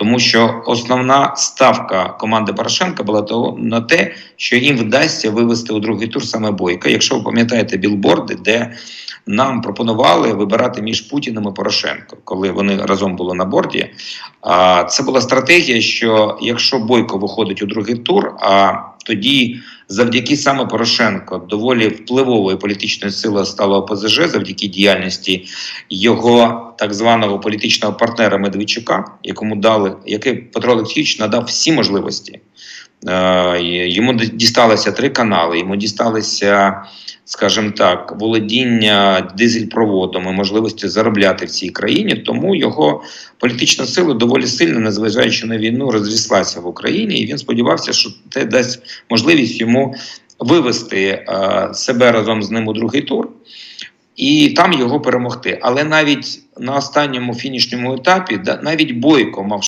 Тому що основна ставка команди Порошенка була того на те, що їм вдасться вивести у другий тур саме Бойка. Якщо ви пам'ятаєте білборди, де нам пропонували вибирати між Путіним і Порошенко, коли вони разом були на борді. А це була стратегія, що якщо Бойко виходить у другий тур, а тоді завдяки саме Порошенко доволі впливовою політичною силою стало ОПЗЖ завдяки діяльності його так званого політичного партнера Медведчука, якому дали, який Петро Олексійович надав всі можливості. Е, Йому д- дісталося три канали, йому дісталося, скажімо так, володіння дизель-проводом і можливості заробляти в цій країні. Тому його політична сила доволі сильно, незважаючи на війну, розріслася в Україні, і він сподівався, що це дасть можливість йому вивести е, себе разом з ним у другий тур. І там його перемогти. Але навіть на останньому фінішньому етапі, навіть Бойко мав